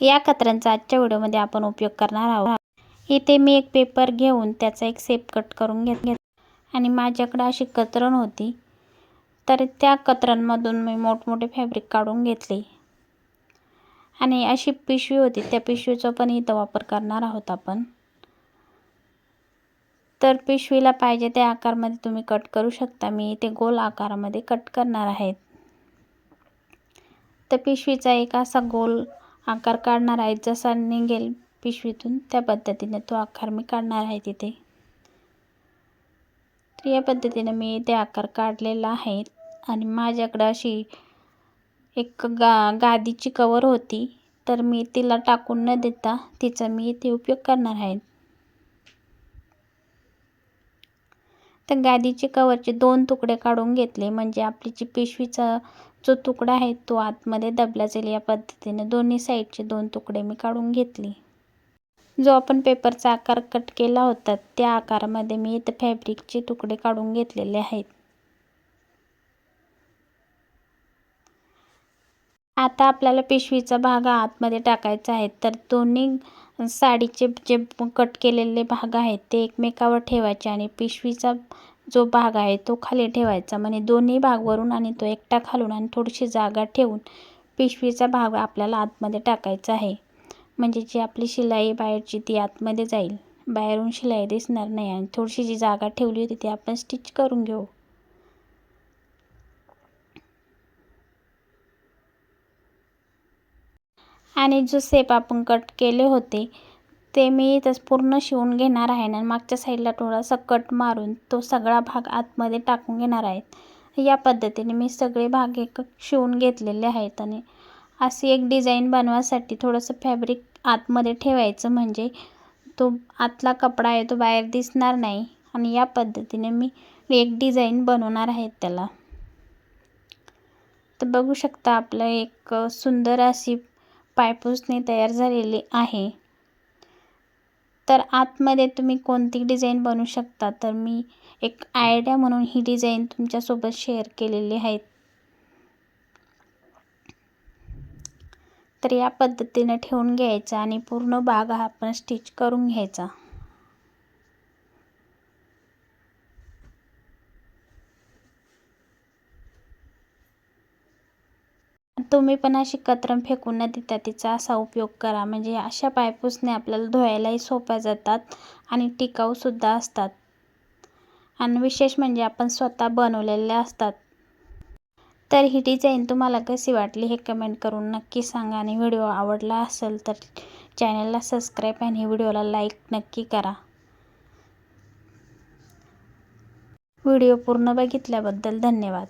या कत्रांचा आजच्या व्हिडिओमध्ये आपण उपयोग करणार आहोत. इथे मी एक पेपर घेऊन त्याचा एक सेप कट करून घेत घेत आणि माझ्याकडे अशी कतरण होती. तर त्या कतरांमधून मी मोठमोठे फॅब्रिक काढून घेतले. आणि अशी पिशवी होती. त्या पिशवीचा पण इथं वापर करणार आहोत आपण. तर पिशवीला पाहिजे त्या आकारमध्ये तुम्ही कट करू शकता. मी इथे गोल आकारामध्ये कट करणार आहेत तर पिशवीचा एक असा गोल आकार काढणार आहे. जसा निघेल पिशवीतून त्या पद्धतीने तो आकार मी काढणार आहे तिथे. तर या पद्धतीने मी ते आकार काढलेला आहे आणि माझ्याकडं अशी एक गा गादीची कवर होती. तर मी तिला टाकून न देता तिचा मी इथे उपयोग करणार आहे. तर गादीचे कवरचे दोन तुकडे काढून घेतले. म्हणजे आपली जी पिशवीचा जो तुकडा आहे तो आतमध्ये दबला जाईल या पद्धतीने. दोन्ही साईडचे दोन तुकडे मी काढून घेतली. जो आपण पेपरचा आकार कट केला होता त्या आकारामध्ये मी इथं फॅब्रिकचे तुकडे काढून घेतलेले आहेत. आता आपल्याला पिशवीचा भाग आतमध्ये टाकायचा आहे. तर दोन्ही साडीचे जे कट केलेले भाग आहेत ते एकमेकावर ठेवायचे आणि पिशवीचा जो भाग आहे तो खाली ठेवायचा. म्हणजे दोन्ही भागवरून आणि तो एकटा खालून आणि थोडीशी जागा ठेवून पिशवीचा भाग आपल्याला आतमध्ये टाकायचा आहे. म्हणजे जी आपली शिलाई बाहेरची ती आतमध्ये जाईल. बाहेरून शिलाई दिसणार नाही आणि थोडीशी जी जागा ठेवली होती ती आपण स्टिच करून घेऊ. आणि जो सेप आपण कट केले होते ते मी इथंच पूर्ण शिवून घेणार आहे आणि मागच्या साईडला थोडासा कट मारून तो सगळा भाग आतमध्ये टाकून घेणार आहेत. या पद्धतीने मी सगळे भाग एक शिवून घेतलेले आहेत आणि अशी एक डिझाईन बनवायसाठी थोडंसं फॅब्रिक आतमध्ये ठेवायचं म्हणजे तो आतला कपडा आहे तो बाहेर दिसणार नाही आणि या पद्धतीने मी एक डिझाईन बनवणार आहे त्याला. तर बघू शकता आपलं एक सुंदर अशी पायपुसणी तयार झालेली आहे. तर आतमध्ये तुम्ही कोणती डिझाईन बनवू शकता? तर मी एक आयडिया म्हणून ही डिझाईन तुमच्यासोबत शेअर केलेली आहे. तर या पद्धतीने ठेवून घ्यायचा आणि पूर्ण बाग हा आपण स्टिच करून घ्यायचा. तुम्ही पण अशी कत्रम फेकून न देता तिचा असा उपयोग करा. म्हणजे अशा पायपुसने आपल्याला धुवायलाही सोप्या जातात आणि टिकाऊसुद्धा असतात. आणि विशेष म्हणजे आपण स्वतः बनवलेल्या असतात. तर ही डिझाईन तुम्हाला कशी वाटली हे कमेंट करून नक्की सांगा. आणि व्हिडिओ आवडला असेल तर चॅनलला सबस्क्राईब आणि व्हिडिओला लाईक नक्की करा. व्हिडिओ पूर्ण बघितल्याबद्दल धन्यवाद.